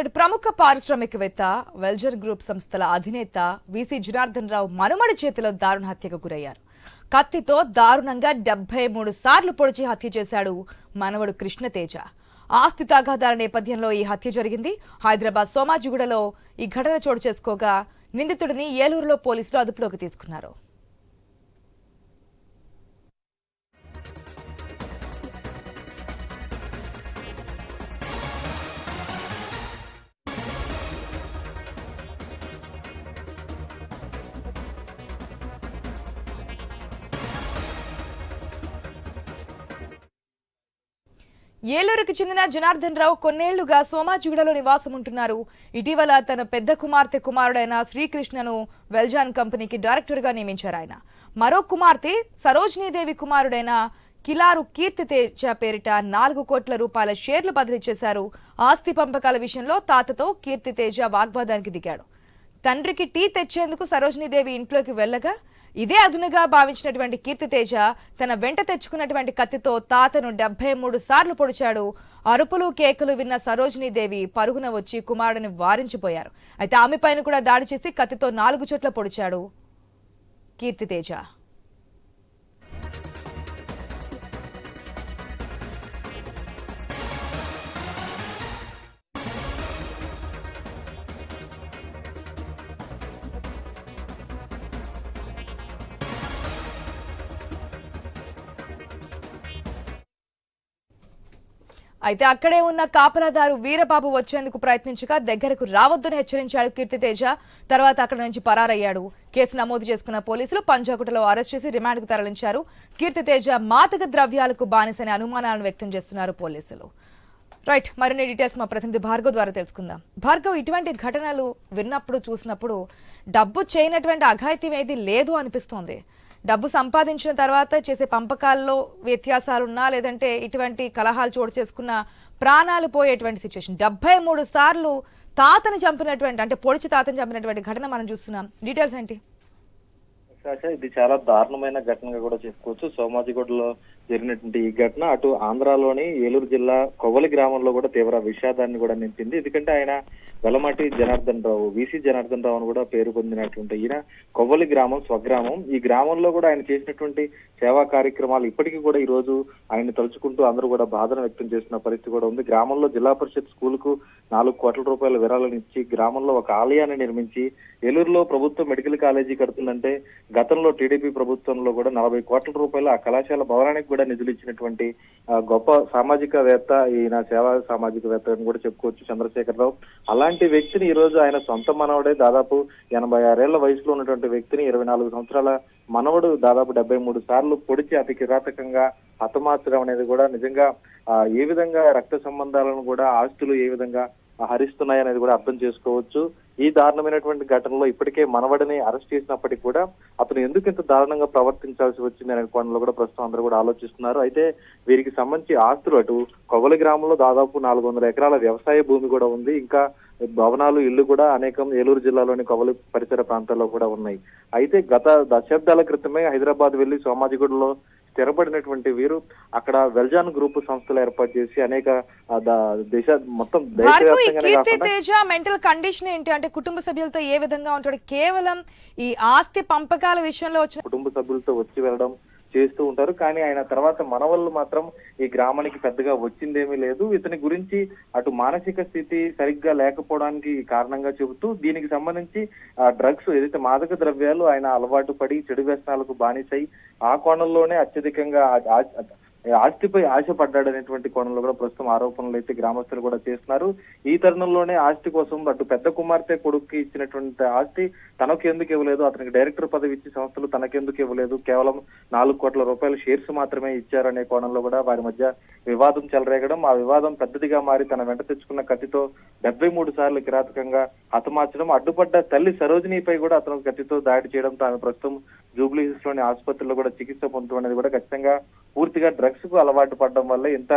ఇటు ప్రముఖ పారిశ్రామికవేత్త వెల్జర్ గ్రూప్ సంస్థల అధినేత వీసీ జనార్దన్ రావు మనుమడి చేతిలో దారుణ హత్యకు గురయ్యారు. కత్తితో దారుణంగా డెబ్బై మూడు సార్లు పొడిచి హత్య చేశాడు మనవడు కృష్ణతేజ. ఆస్తి తగాదాల నేపథ్యంలో ఈ హత్య జరిగింది. హైదరాబాద్ సోమాజిగూడలో ఈ ఘటన చోటు చేసుకోగా నిందితుడిని ఏలూరులో పోలీసులు అదుపులోకి తీసుకున్నారు. ఏలూరుకు చెందిన జనార్దన్ రావు కొన్నేళ్ళుగా సోమాజిగూడలో నివాసం ఉంటున్నారు ఇటీవల తన పెద్ద కుమార్తె కుమారుడైన శ్రీకృష్ణను వెల్జాన్ కంపెనీకి డైరెక్టర్గా నియమించారు ఆయన. మరో కుమార్తె సరోజినీదేవి కుమారుడైన కిలారు కీర్తి తేజ పేరిట నాలుగు కోట్ల రూపాయల షేర్లు బదిలీ చేశారు. ఆస్తి పంపకాల విషయంలో తాతతో కీర్తి తేజ వాగ్వాదానికి దిగాడు. తండ్రికి టీ తెచ్చేందుకు సరోజినీదేవి ఇంట్లోకి వెళ్ళగా ఇదే అదునుగా భావించినటువంటి కీర్తితేజ తన వెంట తెచ్చుకున్నటువంటి కత్తితో తాతను డెబ్బై మూడు సార్లు పొడిచాడు. అరుపులు కేకలు విన్న సరోజినీదేవి పరుగున వచ్చి కుమారుడిని వారించిపోయారు. అయితే ఆమె పైన కూడా దాడి చేసి కత్తితో నాలుగు చోట్ల పొడిచాడు కీర్తితేజ. అయితే అక్కడే ఉన్న కాపలాదారు వీరబాబు వచ్చేందుకు ప్రయత్నించగా దగ్గరకు రావద్దని హెచ్చరించాడు కీర్తితేజ. తర్వాత అక్కడ నుంచి పరారయ్యాడు. కేసు నమోదు చేసుకున్న పోలీసులు పంజాకుటలో అరెస్ట్ చేసి రిమాండ్కు తరలించారు. కీర్తితేజ మాదక ద్రవ్యాలకు బానిసనే అనుమానాలను వ్యక్తం చేస్తున్నారు పోలీసులు. రైట్ మరిన్ని డీటెయిల్స్ మా ప్రతినిధి భార్గవ్ ద్వారా తెలుసుకుందాం. భార్గవ్ ఇటువంటి ఘటనలు విన్నప్పుడు చూసినప్పుడు డబ్బు చేయనటువంటి అఘాయిత్యం ఏది లేదు అనిపిస్తోంది. డబ్బు సంపాదించిన తర్వాత చేసే పంపకాల్లో వ్యత్యాసాలున్నా లేదంటే ఇటువంటి కలహాలు చోటు చేసుకున్న ప్రాణాలు పోయేటువంటి సిచ్యువేషన్ డెబ్బై మూడు సార్లు తాతని చంపినటువంటి అంటే పొడిచి తాతని చంపినటువంటి ఘటన మనం చూస్తున్నాం. డీటెయిల్స్ ఏంటి? ఇది చాలా దారుణమైన ఘటనగా కూడా చెప్పుకోవచ్చు. సోమాజిగూడలో జరిగినటువంటి ఈ ఘటన అటు ఆంధ్రాలోని ఏలూరు జిల్లా కొవ్వలి గ్రామంలో కూడా తీవ్ర విషాదాన్ని కూడా నింపింది. ఎందుకంటే ఆయన వెలమటి జనార్దన్ రావు వీసీ జనార్దన్ రావు అని కూడా పేరు పొందినటువంటి ఈయన కొవ్వలి గ్రామం స్వగ్రామం. ఈ గ్రామంలో కూడా ఆయన చేసినటువంటి సేవా కార్యక్రమాలు ఇప్పటికీ కూడా ఈ రోజు ఆయన తలుచుకుంటూ అందరూ కూడా బాధను వ్యక్తం చేసిన పరిస్థితి కూడా ఉంది. గ్రామంలో జిల్లా పరిషత్ స్కూల్కు నాలుగు కోట్ల రూపాయల విరాళాలు ఇచ్చి గ్రామంలో ఒక ఆలయాన్ని నిర్మించి ఏలూరులో ప్రభుత్వం మెడికల్ కాలేజీ కడుతుందంటే గతంలో టీడీపీ ప్రభుత్వంలో కూడా నలభై కోట్ల రూపాయలు ఆ కళాశాల భవనానికి కూడా నిధులు ఇచ్చినటువంటి గొప్ప సామాజికవేత్త ఈయన సేవా సామాజికవేత్త అని కూడా చెప్పుకోవచ్చు చంద్రశేఖరరావు. అలాంటి వ్యక్తిని ఈ రోజు ఆయన సొంత మనవడే. దాదాపు ఎనభై ఆరేళ్ళ వయసులో ఉన్నటువంటి వ్యక్తిని ఇరవై నాలుగు సంవత్సరాల మనవడు దాదాపు డెబ్బై మూడు సార్లు పొడిచి అతి కిరాతకంగా హతమార్చడం అనేది కూడా నిజంగా ఏ విధంగా రక్త సంబంధాలను కూడా ఆస్తులు ఏ విధంగా హరిస్తున్నాయి అనేది కూడా అర్థం చేసుకోవచ్చు. ఈ దారుణమైనటువంటి ఘటనలో ఇప్పటికే మనవడిని అరెస్ట్ చేసినప్పటికీ కూడా అతను ఎందుకు ఇంత దారుణంగా ప్రవర్తించాల్సి వచ్చింది అనే కోణంలో కూడా ప్రస్తుతం అందరూ కూడా ఆలోచిస్తున్నారు. అయితే వీరికి సంబంధించి ఆస్తులు అటు కొగలి గ్రామంలో దాదాపు నాలుగు వందల ఎకరాల వ్యవసాయ భూమి కూడా ఉంది. ఇంకా భవనాలు ఇల్లు కూడా అనేకం ఏలూరు జిల్లాలోని కొవలి పరిసర ప్రాంతాల్లో కూడా ఉన్నాయి. అయితే గత దశాబ్దాల క్రితమే హైదరాబాద్ వెళ్ళి సోమాజిగూడలో స్థిరపడినటువంటి వీరు అక్కడ వెల్జాన్ గ్రూప్ సంస్థలు ఏర్పాటు చేసి అనేక దేశ మొత్తం కీర్తి తేజ మెంటల్ కండిషన్ ఏంటి? అంటే కుటుంబ సభ్యులతో ఏ విధంగా ఉంటాడు? కేవలం ఈ ఆస్తి పంపకాల విషయంలో వచ్చిన కుటుంబ సభ్యులతో వచ్చి వెళ్ళడం చేస్తూ ఉంటారు. కానీ ఆయన తర్వాత మనవళ్ళు మాత్రం ఈ గ్రామానికి పెద్దగా వచ్చిందేమీ లేదు. ఇతని గురించి అటు మానసిక స్థితి సరిగ్గా లేకపోవడానికి కారణంగా చెబుతూ దీనికి సంబంధించి ఆ డ్రగ్స్ ఏదైతే మాదక ద్రవ్యాలు ఆయన అలవాటు పడి చెడు వ్యసనాలకు బానిసై ఆ కోణంలోనే అత్యధికంగా ఆస్తిపై ఆశపడ్డాడనేటువంటి కోణంలో కూడా ప్రస్తుతం ఆరోపణలు అయితే గ్రామస్తులు కూడా చేస్తున్నారు. ఈ తరుణంలోనే ఆస్తి కోసం అటు పెద్ద కుమార్తె కొడుక్కి ఇచ్చినటువంటి ఆస్తి తనకు ఎందుకు ఇవ్వలేదు? అతనికి డైరెక్టర్ పదవి ఇచ్చి సంస్థలు తనకెందుకు ఇవ్వలేదు? కేవలం నాలుగు కోట్ల రూపాయల షేర్స్ మాత్రమే ఇచ్చారనే కోణంలో కూడా వారి మధ్య వివాదం చెలరేగడం ఆ వివాదం పెద్దదిగా మారి తన వెంట తెచ్చుకున్న కత్తితో డెబ్బై మూడు సార్లు కిరాతకంగా హతమార్చడం అడ్డుపడ్డ తల్లి సరోజినిపై కూడా అతను కత్తితో దాడి చేయడంతో ఆమె ప్రస్తుతం జూబ్లీ లోని ఆసుపత్రిలో కూడా చికిత్స పొందుతూ అనేది కూడా ఖచ్చితంగా పూర్తిగా డ్రగ్స్కు అలవాటు పడడం వల్ల ఇంత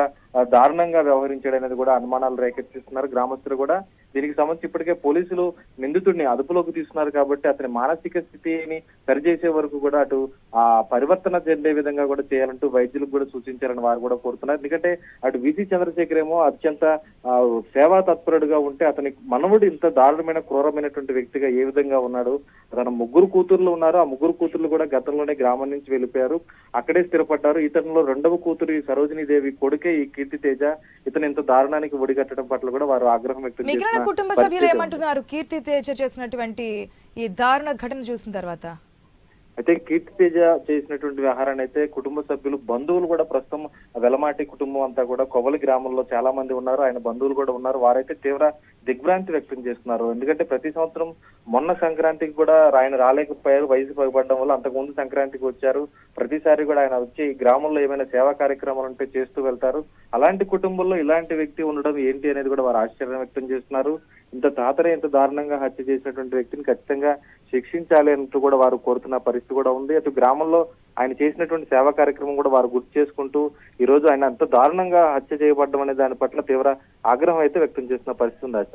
దారుణంగా వ్యవహరించాడు అనేది కూడా అనుమానాలు రేకెత్తిస్తున్నారు. గ్రామస్తులు కూడా దీనికి సంబంధించి ఇప్పటికే పోలీసులు నిందితుడిని అదుపులోకి తీసుకున్నారు కాబట్టి అతని మానసిక స్థితిని సరిచేసే వరకు కూడా అటు ఆ పరివర్తన చెందే విధంగా కూడా చేయాలంటూ వైద్యులకు కూడా సూచించారని వారు కూడా కోరుతున్నారు. ఎందుకంటే అటు విసి చంద్రశేఖర్ ఏమో అత్యంత ఆ, సేవా తత్పరుడుగా ఉంటే అతని మనవుడు ఇంత దారుణమైన క్రూరమైనటువంటి వ్యక్తిగా ఏ విధంగా ఉన్నాడు? తన ముగ్గురు కూతుర్లు ఉన్నారు. ఆ ముగ్గురు కూతుర్లు కూడా గతంలోనే గ్రామం నుంచి వెళ్ళిపోయారు. అక్కడే స్థిరపడ్డారు. ఇతనిలో రెండవ కూతురు సరోజినీ దేవి కొడుకే ఈ కీర్తి తేజ ఇతను ఇంత దారుణానికి ఒడిగట్టడం పట్ల కూడా వారు ఆగ్రహం వ్యక్తం మిగిలిన చేస్తున్న కుటుంబ సభ్యులు. ఏమంటున్నారు కీర్తి తేజ చేసినటువంటి ఈ దారుణ ఘటన చూసిన తర్వాత అయితే కీర్తి తేజ చేసినటువంటి వ్యవహారాన్ని అయితే కుటుంబ సభ్యులు బంధువులు కూడా ప్రస్తుతం వెలమాటి కుటుంబం అంతా కూడా కొవలి గ్రామంలో చాలా మంది ఉన్నారు. ఆయన బంధువులు కూడా ఉన్నారు. వారైతే తీవ్ర దిగ్భ్రాంతి వ్యక్తం చేస్తున్నారు. ఎందుకంటే ప్రతి సంవత్సరం మొన్న సంక్రాంతికి కూడా ఆయన రాలేకపోయారు. వయసు పైబడడం వల్ల అంతకుముందు సంక్రాంతికి వచ్చారు. ప్రతిసారి కూడా ఆయన వచ్చి గ్రామంలో ఏమైనా సేవా కార్యక్రమాలు ఉంటే చేస్తూ వెళ్తారు. అలాంటి కుటుంబంలో ఇలాంటి వ్యక్తి ఉండడం ఏంటి అనేది కూడా వారు ఆశ్చర్యం వ్యక్తం చేస్తున్నారు. ఇంత తాతరే ఇంత దారుణంగా హత్య చేసినటువంటి వ్యక్తిని ఖచ్చితంగా శిక్షించాలి అంటూ కూడా వారు కోరుతున్న పరిస్థితి కూడా ఉంది. అటు గ్రామంలో ఆయన చేసినటువంటి సేవా కార్యక్రమం కూడా వారు గుర్తు చేసుకుంటూ ఈ రోజు ఆయన అంత దారుణంగా హత్య చేయబడ్డం అనే దాని పట్ల తీవ్ర ఆగ్రహం అయితే వ్యక్తం చేస్తున్న పరిస్థితి ఉంది ఆశ.